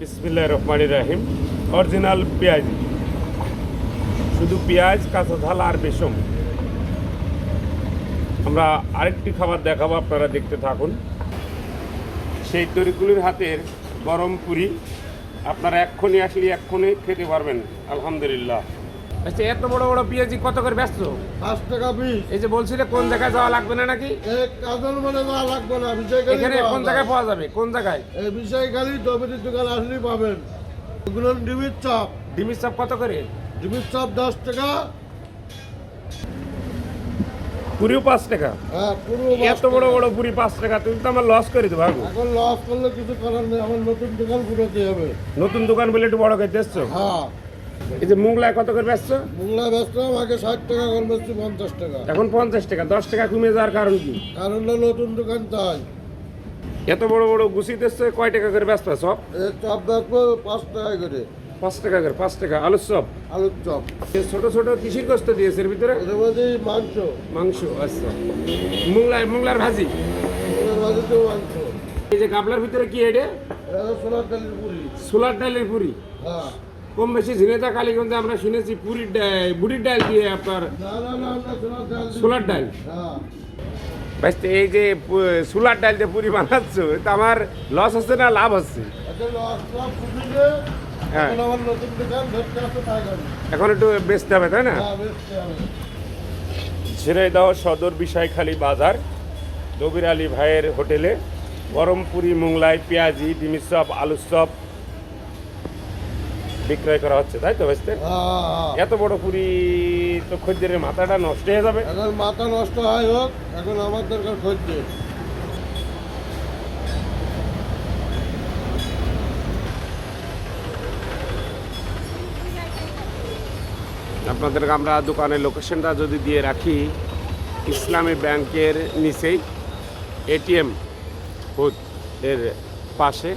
বিসমিল্লাহ রহমান রাহিম। অরিজিনাল পেঁয়াজ। শুধু পেঁয়াজ, কাঁচা ঝাল আর বেসম আমরা আরেকটি খাবার দেখাবো, আপনারা দেখতে থাকুন। সেই তরিকুলির হাতের গরম পুরি আপনারা এক্ষুনি আসলে এক্ষুনি খেতে পারবেন, আলহামদুলিল্লাহ। আচ্ছা এত বড় বড় পেঁয়াজি কত করে ব্যস্ত? পাঁচ টাকা পিস এই যে বলছিলে কোন জায়গায় যাওয়া লাগবে না নাকি? কাজল মানে না লাগবে না বিষয় এখানে কোন জায়গায় পাওয়া যাবে? কোন জায়গায়? এই দোকান আসলেই পাবেন। ডিমির চপ। ডিমির চাপ কত করে? ডিমির চপ দশ টাকা। পাঁচ টাকা? হ্যাঁ পুরো এত বড় বড় পুরি পাঁচ টাকা তুমি তো আমার লস করে দেবো আগু। এখন লস করলে কিছু করার নেই আমার নতুন দোকান হবে। নতুন দোকান বলে একটু বড় করে দিচ্ছ হ্যাঁ। এই যে মুগলায় কত করে বেচছো? মোংলা ব্যস্ত আগে ষাট টাকা এখন বেচছি পঞ্চাশ টাকা। এখন পঞ্চাশ টাকা দশ টাকা কমে যাওয়ার কারণ কি? কারণ নতুন দোকান তাই। এত বড় বড় গুছি দিচ্ছে কয় টাকা করে ব্যস্ত সব? চপ বেচবো পাঁচ টাকা করে। পাঁচ টাকা করে পাঁচ টাকা আলুর চপ? আলুর চপ। এই ছোট ছোট কিসির গোস্ত দিয়েছে এর ভিতরে? মাংস। মাংস আচ্ছা। মুগলার মুগলার ভাজি? মাংস। এই যে গাবলার ভিতরে কি এটা? সোনার ডালের পুরি। সোলার ডালের পুরি? হ্যাঁ। কম বেশি ঝিনেদা কালীগঞ্জে আমরা শুনেছি পুরীর ডাল বুড়ির ডাল দিয়ে আপনার না না না আমরা সোনার ডাল দিই। সোলার ডাল হ্যাঁ এই যে সোলার ডাল দিয়ে পুরি বানাচ্ছ তো আমার লস হচ্ছে না লাভ হচ্ছে আচ্ছা হ্যাঁ। এখন আমার নতুন দোকান ধরতে আসতে তাই করি এখন একটু বেচতে হবে তাই না হ্যাঁ ঝিনাইদহ সদর বিষয়খালী বাজার দবির আলী ভাইয়ের হোটেলে গরম পুরি মোংলাই পেঁয়াজি ডিমির চপ আলুর চপ বিক্রয় করা হচ্ছে তাই তো বেচতে? হ্যাঁ এত বড় পুরি তো খদ্দের মাথাটা নষ্ট হয়ে যাবে? এখন মাথা নষ্ট হয় হোক এখন আমার দরকার খুঁজছে আপনাদেরকে আমরা দোকানের লোকেশনটা যদি দিয়ে রাখি ইসলামী ব্যাংকের নিচেই এটিএম বুথ এর পাশে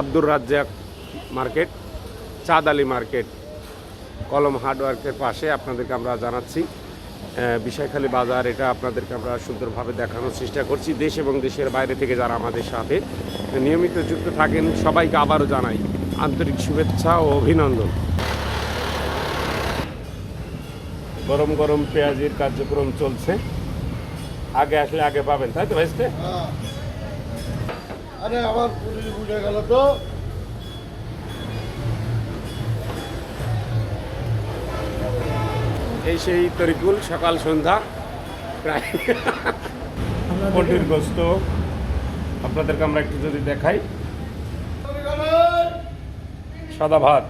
আব্দুর রাজ্জাক মার্কেট, চাঁদ আলী মার্কেট, কলম হার্ডওয়ার্কের পাশে আপনাদেরকে আমরা জানাচ্ছি। বিষয়খালী বাজার, এটা আপনাদেরকে আমরা সুন্দরভাবে দেখানোর চেষ্টা করছি। দেশ এবং দেশের বাইরে থেকে যারা আমাদের সাথে নিয়মিত যুক্ত থাকেন, সবাইকে আবারও জানাই আন্তরিক শুভেচ্ছা ও অভিনন্দন। গরম গরম পেঁয়াজির কার্যক্রম চলছে। আগে আসলে আগে পাবেন, তাই তো ভাইস্তে? হ্যাঁ। আরে আমার পুরী বুঝে গেল তো। এই সেই তরিকুল সকাল সন্ধ্যা প্রায় পোলট্রির গোস্ত আপনাদেরকে আমরা একটু যদি দেখাই। সাদা ভাত।